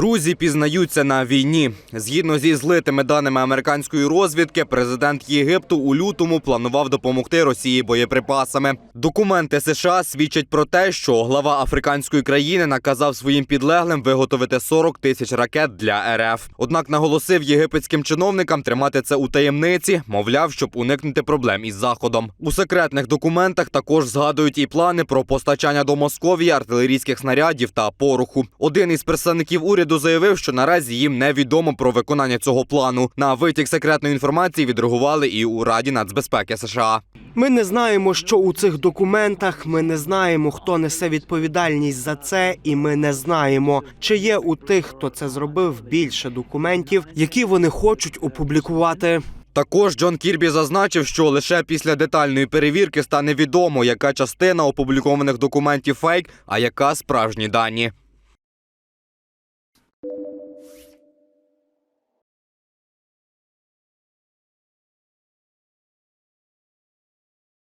Друзі пізнаються на війні. Згідно зі злитими даними американської розвідки, президент Єгипту у лютому планував допомогти Росії боєприпасами. Документи США свідчать про те, що глава африканської країни наказав своїм підлеглим виготовити 40 тисяч ракет для РФ. Однак наголосив єгипетським чиновникам тримати це у таємниці, мовляв, щоб уникнути проблем із заходом. У секретних документах також згадують і плани про постачання до Московії артилерійських снарядів та пороху. Один із представників уряду заявив, що наразі їм невідомо про виконання цього плану. На витік секретної інформації відреагували і у Раді нацбезпеки США. Ми не знаємо, що у цих документах. Ми не знаємо, хто несе відповідальність за це, і ми не знаємо, чи є у тих, хто це зробив, більше документів, які вони хочуть опублікувати. Також Джон Кірбі зазначив, що лише після детальної перевірки стане відомо, яка частина опублікованих документів фейк, а яка справжні дані. Thank you.